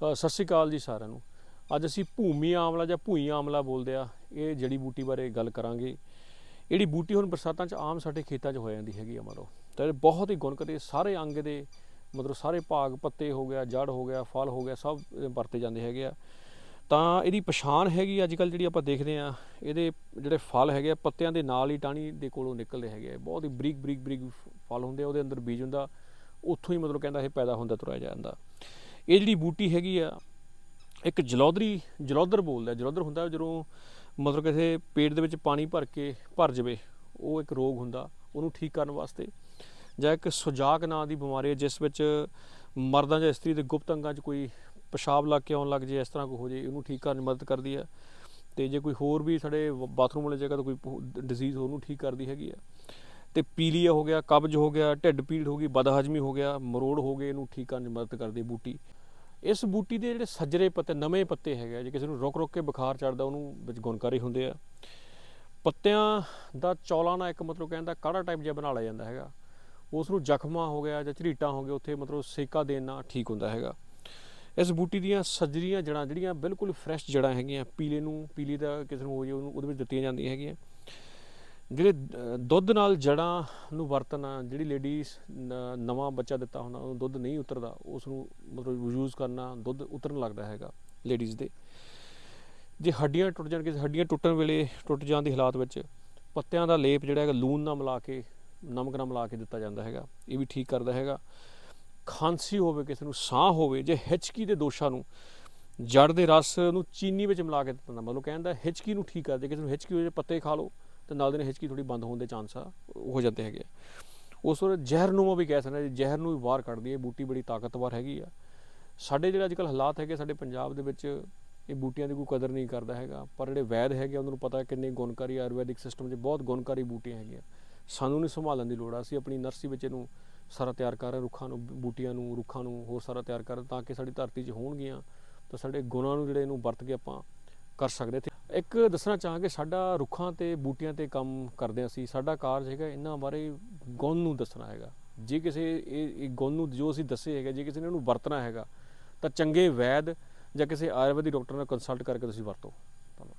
ਸਤਿ ਸ਼੍ਰੀ ਅਕਾਲ ਜੀ ਸਾਰਿਆਂ ਨੂੰ। ਅੱਜ ਅਸੀਂ ਭੂਮੀ ਆਮਲਾ ਜਾਂ ਭੂਈ ਆਮਲਾ ਬੋਲਦੇ ਆ। ਇਹ ਜੜੀ ਬੂਟੀ ਬਾਰੇ ਗੱਲ ਕਰਾਂਗੇ। ਜਿਹੜੀ ਬੂਟੀ ਹੁਣ ਬਰਸਾਤਾਂ 'ਚ ਆਮ ਸਾਡੇ ਖੇਤਾਂ 'ਚ ਹੋ ਜਾਂਦੀ ਹੈਗੀ ਆ ਮਤਲਬ ਤਾਂ ਇਹ ਬਹੁਤ ਹੀ ਗੁਣਕਾਰੀ ਸਾਰੇ ਅੰਗ ਦੇ, ਮਤਲਬ ਸਾਰੇ ਭਾਗ, ਪੱਤੇ ਹੋ ਗਿਆ ਜੜ ਹੋ ਗਿਆ, ਫਲ ਹੋ ਗਿਆ, ਸਭ ਵਰਤੇ ਜਾਂਦੇ ਹੈਗੇ ਆ। ਤਾਂ ਇਹਦੀ ਪਛਾਣ ਹੈਗੀ ਅੱਜ ਕੱਲ ਜਿਹੜੀ ਆਪਾਂ ਦੇਖਦੇ ਆ, ਇਹਦੇ ਜਿਹੜੇ ਫਲ ਹੈਗੇ ਆ, ਪੱਤਿਆਂ ਦੇ ਨਾਲ ਹੀ ਟਾਹਣੀ ਦੇ ਕੋਲੋਂ ਨਿਕਲਦੇ ਹੈਗੇ ਆ। ਬਹੁਤ ਹੀ ਬਰੀਕ ਬਰੀਕ ਬਰੀਕ ਫਲ ਹੁੰਦੇ ਆ, ਉਹਦੇ ਅੰਦਰ ਬੀਜ ਹੁੰਦਾ। ਉੱਥੋਂ ਹੀ ਮਤਲਬ ਕਹਿੰਦਾ ਇਹ ਪੈਦਾ ਹੁੰਦਾ, ਤੁਰਿਆ ਜਾਂਦਾ। ਇਹ ਜਿਹੜੀ ਬੂਟੀ ਹੈਗੀ ਆ, ਇੱਕ ਜਲੌਧਰੀ, ਜਲੌਧਰ ਬੋਲਦਾ ਜਲੌਧਰ ਹੁੰਦਾ ਜਦੋਂ ਮਤਲਬ ਕਿਸੇ ਪੇਟ ਦੇ ਵਿੱਚ ਪਾਣੀ ਭਰ ਕੇ ਭਰ ਜਾਵੇ, ਉਹ ਇੱਕ ਰੋਗ ਹੁੰਦਾ, ਉਹਨੂੰ ਠੀਕ ਕਰਨ ਵਾਸਤੇ। ਜਾਂ ਇੱਕ ਸੁਜਾਕ ਨਾਂ ਦੀ ਬਿਮਾਰੀ ਹੈ ਜਿਸ ਵਿੱਚ ਮਰਦਾਂ ਜਾਂ ਇਸਤਰੀ ਦੇ ਗੁਪਤ ਅੰਗਾਂ 'ਚ ਕੋਈ ਪਿਸ਼ਾਬ ਲੱਗ ਕੇ ਆਉਣ ਲੱਗ ਜੇ, ਇਸ ਤਰ੍ਹਾਂ ਕੋਈ ਹੋ ਜੇ, ਉਹਨੂੰ ਠੀਕ ਕਰਨ 'ਚ ਮਦਦ ਕਰਦੀ ਹੈ ਤੇ ਜੇ ਕੋਈ ਹੋਰ ਵੀ ਸਾਡੇ ਬਾਥਰੂਮ ਵਾਲੀ ਜਗ੍ਹਾ ਤੋਂ ਕੋਈ ਡਿਜ਼ੀਜ਼ ਉਹਨੂੰ ਠੀਕ ਕਰਦੀ ਹੈਗੀ ਆ। ਤੇ ਪੀਲੀਆ ਹੋ ਗਿਆ ਕਬਜ਼ ਹੋ ਗਿਆ ਢਿੱਡ ਪੀੜ ਹੋ ਗਈ ਬਦਹਜਮੀ ਹੋ ਗਿਆ ਮਰੋੜ ਹੋ ਗਏ ਇਹਨੂੰ ਠੀਕ ਕਰਨ 'ਚ ਮਦਦ ਕਰਦੀ ਬੂਟੀ। ਇਸ ਬੂਟੀ ਦੇ ਜਿਹੜੇ ਸੱਜਰੇ ਪੱਤੇ ਨਵੇਂ ਪੱਤੇ ਹੈਗੇ ਆ, ਜੇ ਕਿਸੇ ਨੂੰ ਰੁਕ ਰੁਕ ਕੇ ਬੁਖਾਰ ਚੜਦਾ ਉਹਨੂੰ ਵਿੱਚ ਗੁਣਕਾਰੀ ਹੁੰਦੇ ਆ। ਪੱਤਿਆਂ ਦਾ ਚੌਲਾ ਨਾਲ ਇੱਕ ਮਤਲਬ ਕਹਿੰਦਾ ਕਾੜਾ ਟਾਈਪ ਜਿਹਾ ਬਣਾ ਲਿਆ ਜਾਂਦਾ ਹੈਗਾ। ਉਸ ਨੂੰ ਜ਼ਖ਼ਮਾਂ ਹੋ ਗਿਆ ਜਾਂ ਝਰੀਟਾਂ ਹੋ ਗਏ ਉੱਥੇ ਮਤਲਬ ਸੇਕਾ ਦੇਣ ਨਾਲ ਠੀਕ ਹੁੰਦਾ ਹੈਗਾ। ਇਸ ਬੂਟੀ ਦੀਆਂ ਸੱਜਰੀਆਂ ਜੜਾਂ ਜਿਹੜੀਆਂ ਬਿਲਕੁਲ ਫਰੈਸ਼ ਜੜਾਂ ਹੈਗੀਆਂ ਪੀਲੇ ਨੂੰ ਪੀਲੀ ਦਾ ਕਿਸੇ ਨੂੰ ਹੋ ਜੇ ਉਹਨੂੰ ਉਹਦੇ ਵਿੱਚ ਦਿੱਤੀਆਂ ਜਾਂਦੀਆਂ ਹੈਗੀਆਂ। ਜਿਹੜੇ ਦੁੱਧ ਨਾਲ ਜੜਾਂ ਨੂੰ ਵਰਤਣਾ, ਜਿਹੜੀ ਲੇਡੀਜ਼ ਨਵਾਂ ਬੱਚਾ ਦਿੱਤਾ ਹੁੰਦਾ ਉਹਨੂੰ ਦੁੱਧ ਨਹੀਂ ਉਤਰਦਾ ਉਸ ਨੂੰ ਮਤਲਬ ਯੂਜ਼ ਕਰਨਾ, ਦੁੱਧ ਉਤਰਨ ਲੱਗਦਾ ਹੈਗਾ ਲੇਡੀਜ਼ ਦੇ। ਜੇ ਹੱਡੀਆਂ ਟੁੱਟ ਜਾਣ, ਕਿਸੇ ਹੱਡੀਆਂ ਟੁੱਟਣ ਵੇਲੇ, ਟੁੱਟ ਜਾਣ ਦੀ ਹਾਲਾਤ ਵਿੱਚ ਪੱਤਿਆਂ ਦਾ ਲੇਪ ਜਿਹੜਾ ਹੈਗਾ, ਲੂਣ ਨਾਲ ਮਿਲਾ ਕੇ, ਨਮਕ ਨਾਲ ਮਿਲਾ ਕੇ ਦਿੱਤਾ ਜਾਂਦਾ ਹੈਗਾ, ਇਹ ਵੀ ਠੀਕ ਕਰਦਾ ਹੈਗਾ। ਖਾਂਸੀ ਹੋਵੇ, ਕਿਸੇ ਨੂੰ ਸਾਹ ਹੋਵੇ, ਜੇ ਹਿਚਕੀ ਦੇ ਦੋਸ਼ਾਂ ਨੂੰ ਜੜ ਦੇ ਰਸ ਨੂੰ ਚੀਨੀ ਵਿੱਚ ਮਿਲਾ ਕੇ ਦਿੱਤਾ ਜਾਂਦਾ, ਮਤਲਬ ਕਹਿੰਦਾ ਹਿਚਕੀ ਨੂੰ ਠੀਕ ਕਰਦੇ, ਕਿਸੇ ਨੂੰ ਹਿਚਕੀ ਹੋਵੇ, ਪੱਤੇ ਖਾ ਲਓ। ਤੇ ਨਾਲ ਦੇ ਨਾਲ ਹਿਚਕੀ ਥੋੜੀ ਬੰਦ ਹੋਣ ਦੇ ਚਾਂਸ ਆ ਹੋ ਜਾਂਦੇ ਹੈਗੇ ਆ। ਉਸ ਵੇਲੇ ਜ਼ਹਿਰ ਨੂੰ ਵੀ ਕਹਿ ਸਕਦੇ ਹਾਂ ਜੀ, ਜ਼ਹਿਰ ਨੂੰ ਵੀ ਬਾਹਰ ਕੱਢਦੀ ਹੈ ਇਹ ਬੂਟੀ ਬੜੀ ਤਾਕਤਵਰ ਹੈਗੀ ਆ। ਸਾਡੇ ਜਿਹੜੇ ਅੱਜਕੱਲ ਹਾਲਾਤ ਹੈਗੇ ਸਾਡੇ ਪੰਜਾਬ ਦੇ ਵਿੱਚ ਇਹ ਬੂਟੀਆਂ ਦੀ ਕੋਈ ਕਦਰ ਨਹੀਂ ਕਰਦਾ ਹੈਗਾ। ਪਰ ਜਿਹੜੇ ਵੈਦ ਹੈਗੇ ਆ, ਉਹਨਾਂ ਨੂੰ ਪਤਾ ਕਿੰਨੇ ਗੁਣਕਾਰੀ ਆਯੁਰਵੈਦਿਕ ਸਿਸਟਮ 'ਚ ਬਹੁਤ ਗੁਣਕਾਰੀ ਬੂਟੀਆਂ ਹੈਗੀਆਂ। ਸਾਨੂੰ ਨਹੀਂ ਸੰਭਾਲਣ ਦੀ ਲੋੜ ਆ ਅਸੀਂ ਆਪਣੀ ਨਰਸਰੀ ਵਿੱਚ ਇਹਨੂੰ ਸਾਰਾ ਤਿਆਰ ਕਰ ਰਹੇ ਰੁੱਖਾਂ ਨੂੰ ਬੂਟੀਆਂ ਨੂੰ ਰੁੱਖਾਂ ਨੂੰ ਹੋਰ ਸਾਰਾ ਤਿਆਰ ਕਰ ਤਾਂ ਕਿ ਸਾਡੀ ਧਰਤੀ 'ਚ ਹੋਣਗੀਆਂ ਤਾਂ ਸਾਡੇ ਗੁਣਾਂ ਨੂੰ ਜਿਹੜੇ ਇਹਨੂੰ ਵਰਤ ਕੇ ਆਪਾਂ ਕਰ ਸਕਦੇ ਤੇ ਇੱਕ ਦੱਸਣਾ ਚਾਹਾਂਗੇ, ਸਾਡਾ ਰੁੱਖਾਂ ਤੇ ਬੂਟਿਆਂ ਤੇ ਕੰਮ ਕਰਦੇ ਹਾਂ ਅਸੀਂ। ਸਾਡਾ ਕਾਰਜ ਹੈਗਾ ਇਹਨਾਂ ਬਾਰੇ ਗੁਣ ਨੂੰ ਦੱਸਣਾ ਹੈਗਾ। ਜੇ ਕਿਸੇ ਇਹ ਇਹ ਗੁਣ ਨੂੰ ਜੋ ਅਸੀਂ ਦੱਸੇ ਹੈਗਾ, ਜੇ ਕਿਸੇ ਨੇ ਉਹਨੂੰ ਵਰਤਣਾ ਹੈਗਾ, ਤਾਂ ਚੰਗੇ ਵੈਦ ਜਾਂ ਕਿਸੇ ਆਯੁਰਵੈਦਿਕ ਡਾਕਟਰ ਨਾਲ ਕੰਸਲਟ ਕਰਕੇ ਤੁਸੀਂ ਵਰਤੋ।